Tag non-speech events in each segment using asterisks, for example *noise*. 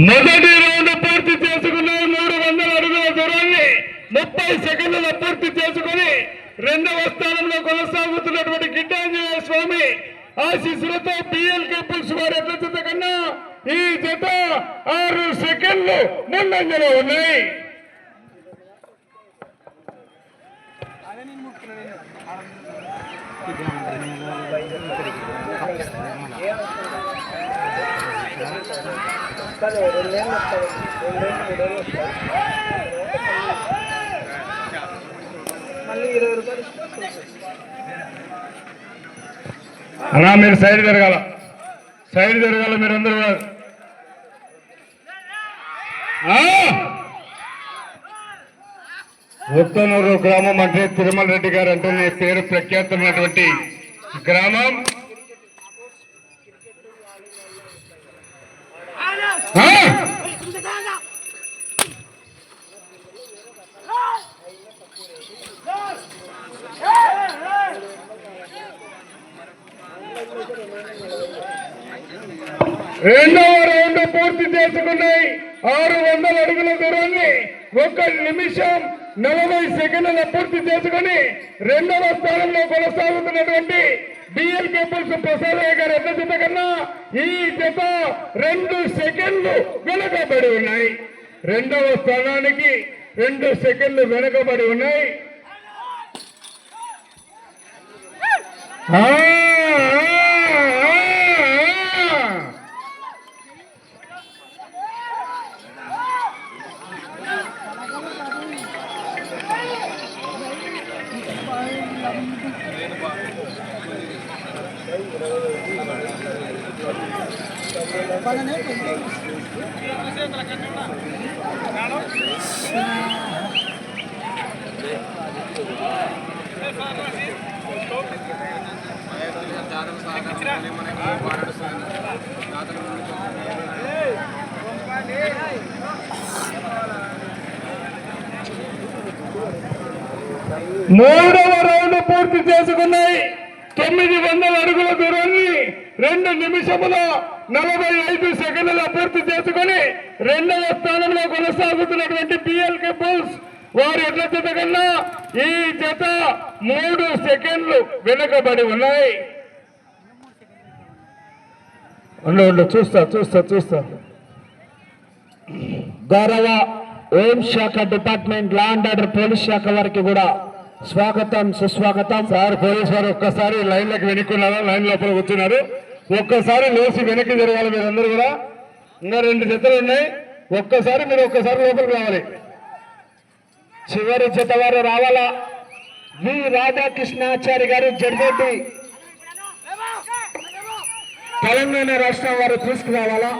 మొదటి రౌండ్ పూర్తి చేసుకున్నాయి మూడు వందల అడుగుల దూరాన్ని ముప్పై సెకండ్ల పూర్తి చేసుకుని రెండవ స్థానంలో కొనసాగుతున్నటువంటి గిడ్డాంజనేయ స్వామి ఆశీస్సులతో పిఎల్ పులుసు వారి ఎట్ల జత కన్నా ఈ జత ఆరు సెకండ్లు ముందంజలో ఉన్నాయి. అలా మీరు సైడ్ జరగాల సైడ్ జరగాల మీరు అందరూ కూడా. ఆ! ఉత్తనూరు గ్రామం అంటే తిరుమల రెడ్డి గారు అంటే పేరు ప్రఖ్యాతమైనటువంటి గ్రామం. రెండవ రౌండ్ పూర్తి చేసుకున్నాయి. ఆరు వందల అడుగుల దూరాన్ని ఒక నిమిషం నలభై సెకండ్ల పూర్తి చేసుకుని రెండవ స్థానంలో కొనసాగుతున్నటువంటి బిఎల్ పీపుల్స్ ప్రసాదయ్య గారు ఎంత జత కన్నా ఈ జత రెండు సెకండ్లు వెనుకబడి ఉన్నాయి. రెండవ స్థానానికి రెండు సెకండ్లు వెనుకబడి ఉన్నాయి. మూడవ రౌండ్ పూర్తి చేసుకున్నాయి. తొమ్మిది వందల అడుగుల దూరాన్ని రెండు నిమిషముల నలభై ఐదు సెకండ్ల పూర్తి చేసుకుని రెండవ స్థానంలో కొనసాగుతున్నటువంటి బిఎల్కే బుల్స్ వారి ఎట్ల జత కన్నా ఈ జత మూడు సెకండ్లు వెనుకబడి ఉన్నాయి. ఉండు ఉండు చూస్తా చూస్తా చూస్తా. గౌరవ హోం శాఖ department law and order police శాఖ వారికి కూడా స్వాగతం సుస్వాగతం. సార్ పోలీస్ వారు ఒక్కసారి లైన్లోకి వెనుక్కున్నారు? లైన్ లోపల కూర్చున్నారు. ఒక్కసారి లేచి వెనక్కి జరగాలి మీరందరూ కూడా. ఇంకా రెండు జతలు ఉన్నాయి. ఒక్కసారి మీరు ఒక్కసారి లోపలికి రావాలి. చివరి జత వారు రావాలా? వి రాధాకృష్ణాచారి గారు జడ్గొడ్డి తెలంగాణ రాష్ట్రం వారు తీసుకురావాలా?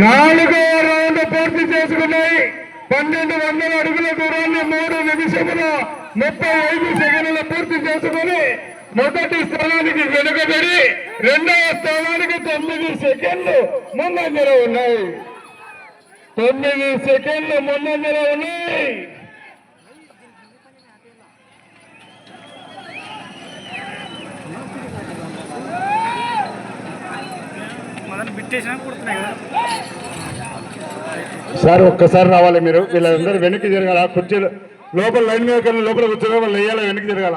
నాలుగో రౌండ్ పూర్తి చేసుకున్నాయి. పన్నెండు వందల అడుగుల దూరాన్ని మూడు నిమిషముల ముప్పై ఐదు సెకండ్ల పూర్తి చేసుకుని మొదటి స్థానానికి వెనుకబడి రెండవ స్థానానికి తొమ్మిది సెకండ్లు ముందంజలో ఉన్నాయి. తొమ్మిది సెకండ్లు ముందంజలో ఉన్నాయి. సార్ ఒక్కసారి రావాలి మీరు. వీళ్ళందరూ వెనక్కి జరగాల కుర్చీలు లోపల లైన్ మీద లోపల కూర్చోగా వాళ్ళు లేయాల వెనక్కి జరగాల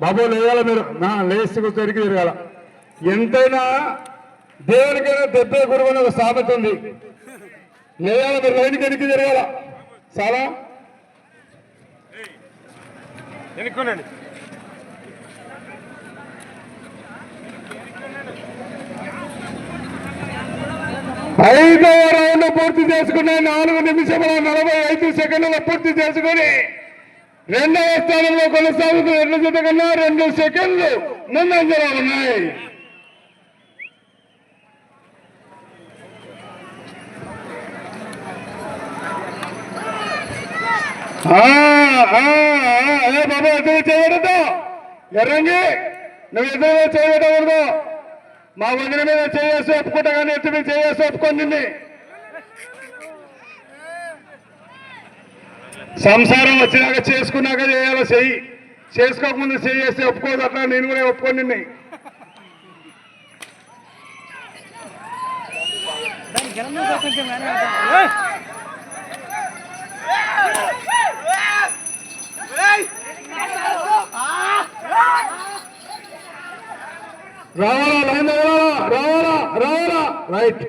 బాబు లేయాల మీరు. నా లేచి కూర్చో వెనక్కి జరగాల ఎంతైనా దేవునికైనా దెబ్బ గురువు అని ఒక సామెత ఉంది. లేయాల మీరు లైన్కి వెనక్కి జరగాల చాలా ఎన్నుకోనండి ఐదవ రౌండ్ పూర్తి చేసుకున్న నాలుగు నిమిషముల నలభై ఐదు సెకండ్ల పూర్తి చేసుకుని రెండవ స్థానంలో కొనసాగుతూ రెండు జత కన్నా రెండు సెకండ్లు ముందంజలో ఉన్నాయి. బాబా ఎదురు చేయకూడదు ఎర్రంగి నువ్వు ఎదురు చేయకూడదు మా వదిన మీద చేసి ఒప్పుకుంటా కానీ ఎత్తు మీద చేసి ఒప్పుకొని సంసారం వచ్చినాక చేసుకున్నాక చేయాలి చెయ్యి. చేసుకోకముందు చెయ్యి చేస్తే ఒప్పుకోదు అట్లా నేను కూడా ఒప్పుకోండి నిన్ను దాని జనం మీద కొంచెం వేరే ఉంటుంది. ఏయ్! రావాలా లైన్ తగలాలా రావాలా రావాలా. రైట్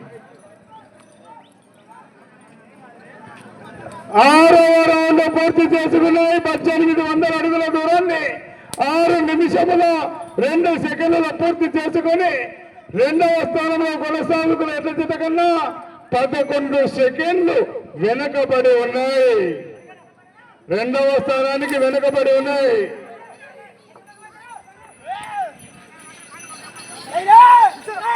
ఆరో రౌండ్ పూర్తి చేసుకున్నాయి. పద్దెనిమిది వందల అడుగుల దూరాన్ని ఆరు నిమిషములో రెండు సెకండ్ల పూర్తి చేసుకొని రెండవ స్థానంలో కొనసాగుతున్న ఎట్ల జత కన్నా పదకొండు సెకండ్లు వెనకబడి ఉన్నాయి. రెండవ స్థానానికి వెనకబడి ఉన్నాయి.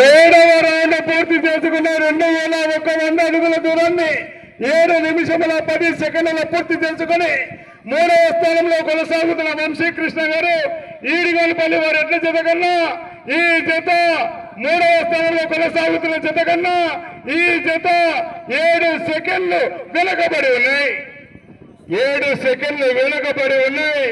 ఏడవ రౌండ్ పూర్తి చేసుకున్న రెండు వేల ఒక్క వంద అడుగుల దూరాన్ని ఏడు నిమిషముల పది సెకండ్ల పూర్తి చేసుకుని మూడవ స్థానంలో కొనసాగుతున్న వంశీకృష్ణ గారు ఈడిగోలపల్లి వారు ఎట్ల జత కన్నా? ఈ జత మూడవ స్థానంలో కొనసాగుతున్న జత కన్నా ఈ జత ఏడు సెకండ్లు వెనుకబడి ఉన్నాయి. ఏడు సెకండ్లు వెనుకబడి ఉన్నాయి.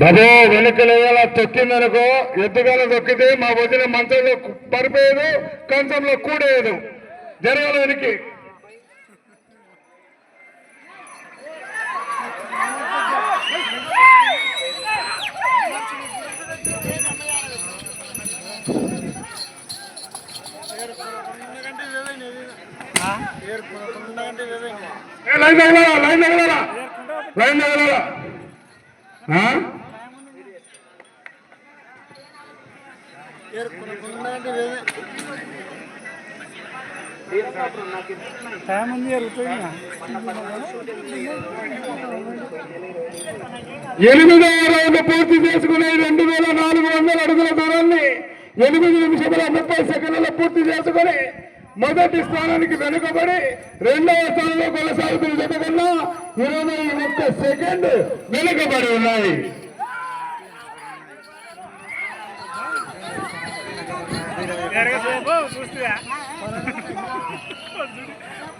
బాబో బాబు ఏదైనా తొక్కిందనుకో ఎద్దుగాల తొక్కితే మా వదిన మంచంలో పడిపోయేదు కంచంలో కూడేయదు. జరగాల వెనక్కి ఏ, లైన్ లైన్ లైన్ తగలాలా? టైం ఉంది ఎనిమిదవ రౌండ్ పూర్తి చేసుకునే రెండు వేల నాలుగు వందల అడుగుల దూరాన్ని ఎనిమిది నిమిషముల ముప్పై సెకండ్ల పూర్తి చేసుకుని మొదటి స్థానానికి వెనుకబడి రెండవ స్థానంలో కొనసాగుతున్న జత కన్నా ఇరవై ఒక్క సెకండ్ వెనుకబడి ఉన్నాయి.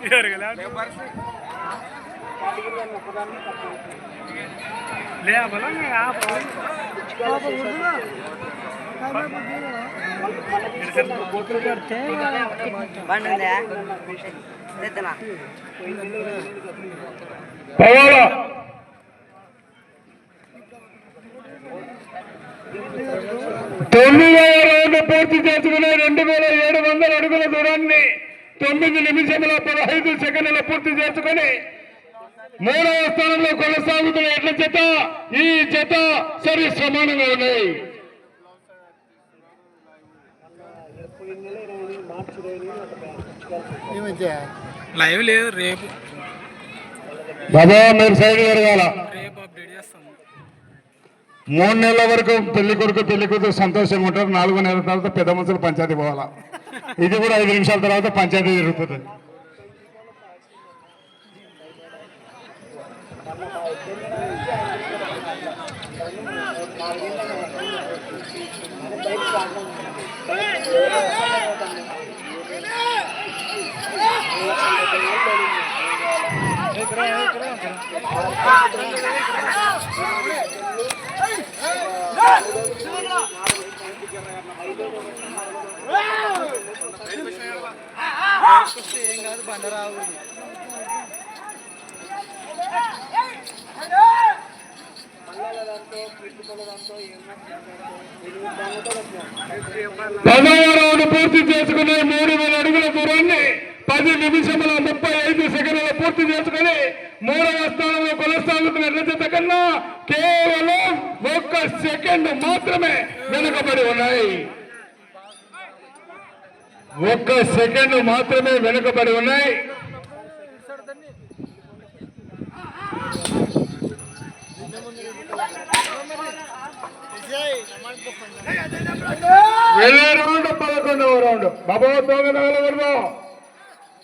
*laughs* లే బలంగా *laughs* తొమ్మిది తొమ్మిదవ పూర్తి చేసుకున్న రెండు వేల ఏడు వందల అడుగుల దూరాన్ని తొమ్మిది నిమిషముల పదహైదు సెకండ్ల పూర్తి చేసుకుని మూడవ స్థానంలో కొనసాగుతున్న ఎట్ల చేత ఈ చేత సరి సమానంగా ఉన్నాయి. లైవ్ లేదు రేపు. బాబా మీరు సైడ్ జరగాల. మూడు నెలల వరకు పెళ్ళి కొడుకు పెళ్ళి కూతురు సంతోషంగా ఉంటారు. నాలుగు నెలల తర్వాత పెద్ద మనుషులు పంచాయతీ పోవాలా. ఇది కూడా ఐదు నిమిషాల తర్వాత పంచాయతీ జరుగుతుంది. పదవ రౌండ్ పూర్తి చేసుకుని మూడు వేల అడుగుల దూరాన్ని పది నిమిషముల ముప్పై ఐదు సెకండ్ల పూర్తి చేసుకుని మూడవ స్థానంలో కొనసాగుతున్న రజత కన్నా కేవలం ఒక్క సెకండ్ మాత్రమే వెనుకబడి ఉన్నాయి. ఒక్క సెకండ్ మాత్రమే వెనుకబడి ఉన్నాయి. వెళ్ళే రౌండ్ పదకొండవ రౌండ్. బాబా తోగ తగలకూడదు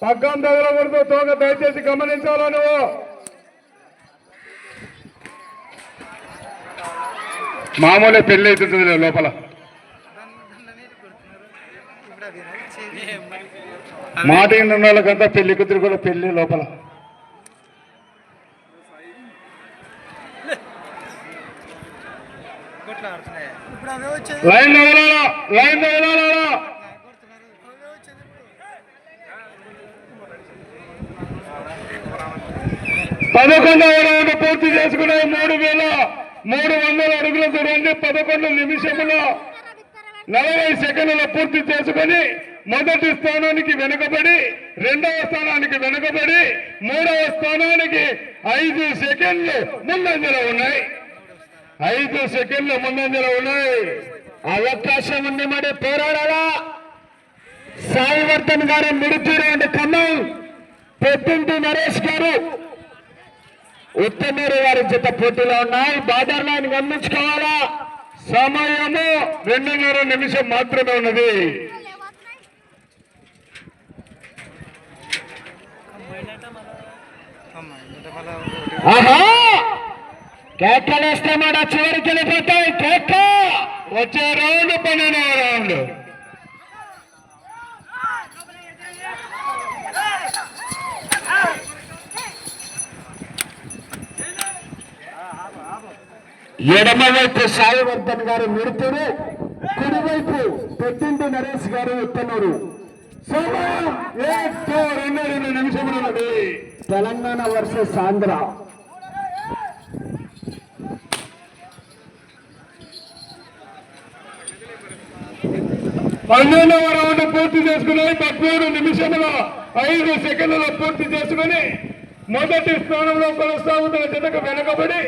పక్కం తగలకూడదు తోగ దయచేసి గమనించాలా నువ్వు? మామూలే పెళ్ళి అవుతుంది లోపల. మాట ఉన్న వాళ్ళకంతా పెళ్ళి కుదిరి కూడా పెళ్ళి లోపల. లైన్ లైన్ తగలాలా పదకొండవ రౌండ్ పూర్తి చేసుకునే మూడు వేల మూడు వందల అడుగుల దూరాన్ని పదకొండు నిమిషంలో నలభై సెకండ్ల పూర్తి చేసుకొని మొదటి స్థానానికి వెనుకబడి రెండవ స్థానానికి వెనుకబడి మూడవ స్థానానికి ఐదు సెకండ్లు ముందంజలో ఉన్నాయి. ఐదు సెకండ్లు ముందంజలో ఉన్నాయి. అవకాశం ఉంది మరి పోరాడాలా? సాయివర్ధన్ గారు మిడిపూరు అంటే ఖమ్మం. పెద్దింటి నరేష్ గారు. ఉత్తమూరు వారి జత పోటీలో ఉన్నాయి. బాదర్ లైన్ గమనించుకోవాలా? సమయము రెండున్నర నిమిషం మాత్రమే ఉన్నది. ఆహా! కేకలేస్తే మాట చివరికి వెళ్ళిపోతాయి. కేక! వచ్చే రౌండ్ పన్నెండవ రౌండ్. ఎడమవైపు సాయివర్ధన్ గారు మిడుతురు కుడివైపు పెట్టింటి నరేష్ గారు ఉత్తనూరు సమయం రెండు రెండు నిమిషములు తెలంగాణ వర్సెస్ ఆంధ్ర. పన్నెండవ రౌండ్ పూర్తి చేసుకుని పద్మూడు నిమిషముల ఐదు సెకండ్లలో పూర్తి చేసుకుని మొదటి స్థానంలో కొనసాగుతున్న జతకు వెనకబడి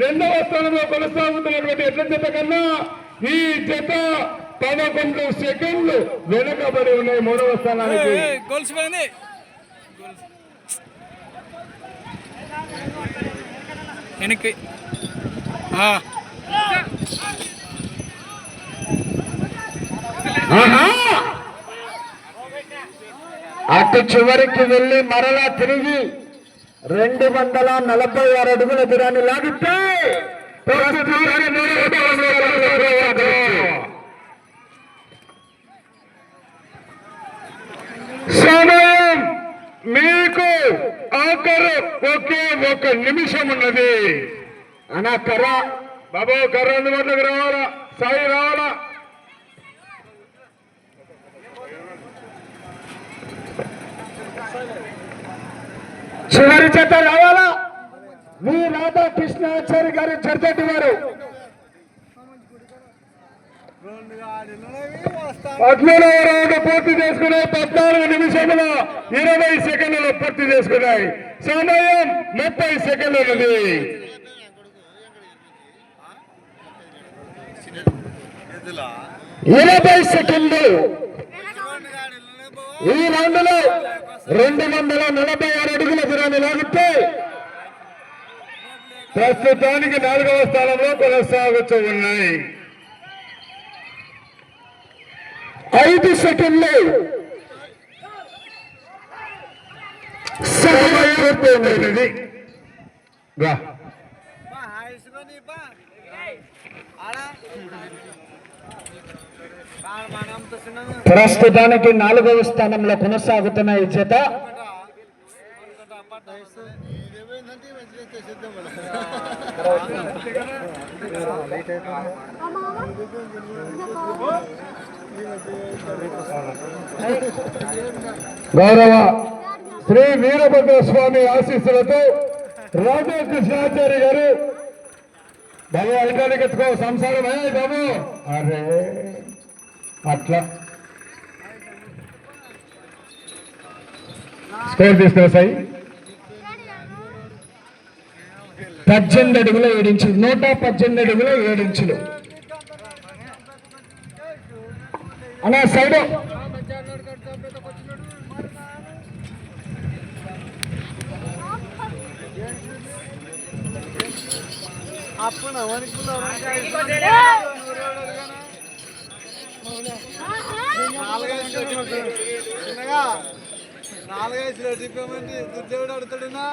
రెండవ స్థానంలో కొనసాగుతున్నటువంటి ఎట్ల జత కన్నా ఈ జత పదకొండు సెకండ్లు వెనకబడి ఉన్నాయి మూడవ స్థానానికి. వెనక్కి ఆ, ఆహా! అటు చివరికి వెళ్ళి మరలా తిరిగి రెండు వందల నలభై ఆరు అడుగుల దూరాన్ని లాగితే సమయం మీకు ఆఖరు ఒకే ఒక నిమిషం ఉన్నది. అనా కర్ర బాబు కర్ర అందుబాటులోకి రావాలా? సాయి రావాలా? చివరి చేత రావాలా? మీ రాధాకృష్ణాచారి గారు జర్దటి వారు పద్నాలుగు రౌండ్ పూర్తి చేసుకున్నాయి పద్నాలుగు నిమిషముల ఇరవై సెకండ్లు పూర్తి చేసుకున్నాయి. సమయం ముప్పై సెకండ్లు ఉన్నది ఇరవై సెకండ్లు. ఈ రౌండ్లో రెండు వందల నలభై ఆరు అడుగుల దూరాన్ని లాగితే ప్రస్తుతానికి నాలుగవ స్థానంలో కొనసాగుతూ ఉన్నాయి. ఐదు సెకండ్లు. సమయం పూర్తయినది. ప్రస్తుతానికి నాలుగవ స్థానంలో కొనసాగుతున్న ఈ జత. గౌరవ శ్రీ వీరభద్ర స్వామి ఆశీస్సులతో రాధాకృష్ణాచార్య గారు బాబు అధికారికి ఎత్తుకో సంసారం అయ్యాయి బాబు. అరే అట్లా. స్కోర్ తీసుకురా సాయి. పద్దెనిమిది అడుగుల ఏడించులు. నూట పద్దెనిమిది అడుగుల ఏడించులు. అన్నా సైడ్. నాలుగైదు చెప్పామంటే దుర్దేవుడు అడుగుతాడున్నా